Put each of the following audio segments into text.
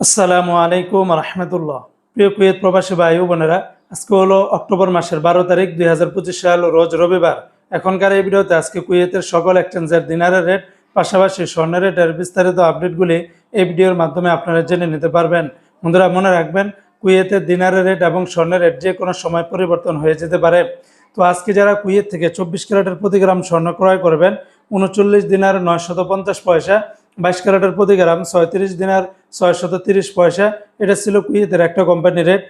আসসালামু আলাইকুম রহমতুল্লাহ। প্রিয় কুয়েত প্রবাসী ভাই বোনেরা, আজকে হলো অক্টোবর মাসের বারো তারিখ দুই হাজার পঁচিশ সাল, রোজ রবিবার। এখনকার এই ভিডিওতে আজকে কুয়েতের সকল এক্সচেঞ্জের দিনারের রেট, পাশাপাশি স্বর্ণের রেটের বিস্তারিত আপডেটগুলি এই ভিডিওর মাধ্যমে আপনারা জেনে নিতে পারবেন। বন্ধুরা, মনে রাখবেন, কুয়েতের দিনারের রেট এবং স্বর্ণের রেট যে কোনো সময় পরিবর্তন হয়ে যেতে পারে। তো আজকে যারা কুয়েত থেকে চব্বিশ ক্যারেটের প্রতি গ্রাম স্বর্ণ ক্রয় করবেন, উনচল্লিশ দিনার নয়শত পঞ্চাশ পয়সা বাইশ ক্যারেটের প্রতি গ্রাম ছয়ত্রিশ দিনার ছয়শত তিরিশ পয়সা। এটা ছিল কুয়েতের একটা কোম্পানি রেট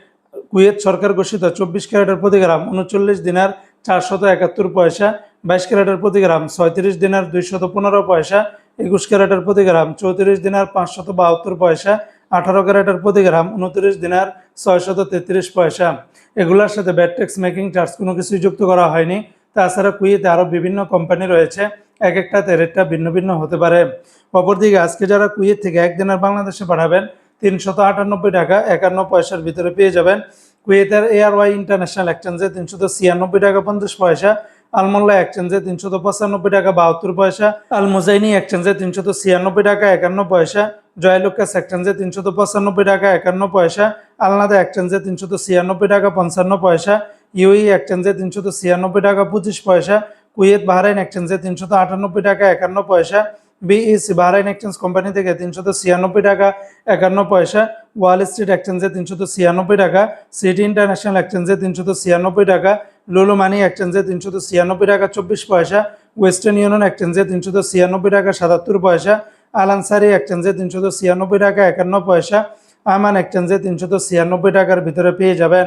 কুয়েত সরকার ঘোষিত চব্বিশ ক্যারেটের প্রতি গ্রাম উনচল্লিশ দিনার চারশত একাত্তর পয়সা। বাইশ ক্যারেটের প্রতি গ্রাম ছয়ত্রিশ দিনার দুইশত পনেরো পয়সা। একুশ ক্যারেটের প্রতি গ্রাম চৌত্রিশ দিনার পাঁচশত বাহাত্তর পয়সা। আঠারো ক্যারেটের প্রতি গ্রাম উনত্রিশ দিনার ছয়শত তেত্রিশ পয়সা। এগুলোর সাথে ব্যাট ট্যাক্স মেকিং চার্জ কোনো কিছুই যুক্ত করা হয়নি। তাছাড়া কুয়েতে আরও বিভিন্ন কোম্পানি রয়েছে। এক একটাতে রেটটা ভিন্ন ভিন্ন হতে পারে। অপরদিকে আজকে যারা কুয়েত থেকে একদিনের বাংলাদেশে পাঠাবেন, তিনশত আটানব্বই টাকা একান্ন পয়সার ভিতরে পেয়ে যাবেন। কুয়েতের এয়ার ওয়াই ইন্টারন্যাশনাল এক্সচেঞ্জে তিনশত ছিয়ানব্বই টাকা পঞ্চাশ পয়সা আলমোল্লা এক্সচেঞ্জে তিনশত পঁচানব্বই টাকা বাহাত্তর পয়সা আল মুজাইনি এক্সচেঞ্জে তিনশত ছিয়ানব্বই টাকা একান্ন পয়সা, জয়লুকাস এক্সচেঞ্জে তিনশত পঁচানব্বই টাকা একান্ন পয়সা, আলনাদা এক্সচেঞ্জে তিনশত ছিয়ানব্বই টাকা পঞ্চান্ন পয়সা, ইউই এক্সচেঞ্জে তিনশত ছিয়ানব্বই টাকা পঁচিশ পয়সা কুয়েত, বাহরাইন এক্সচেঞ্জে তিনশত আটানব্বই টাকা, একান্ন পয়সা। বিইসি, বাহরাইন এক্সচেঞ্জ কোম্পানি থেকে তিনশত ছিয়ানব্বই টাকা, একান্ন পয়সা। ওয়াল স্ট্রিট এক্সচেঞ্জে তিনশত ছিয়ানব্বই টাকা। সিটি ইন্টারন্যাশনাল এক্সচেঞ্জে তিনশত ছিয়ানব্বই টাকা। লুলু মানি এক্সচেঞ্জে তিনশত ছিয়ানব্বই টাকা, চব্বিশ পয়সা। ওয়েস্টার্ন ইউনিয়ন এক্সচেঞ্জে তিনশত ছিয়ানব্বই টাকা, সাতাত্তর পয়সা। আলানসারি এক্সচেঞ্জে তিনশত ছিয়ানব্বই টাকা, একান্ন পয়সা। আমান এক্সচেঞ্জে তিনশত ছিয়ানব্বই টাকার ভিতরে পেয়ে যাবেন।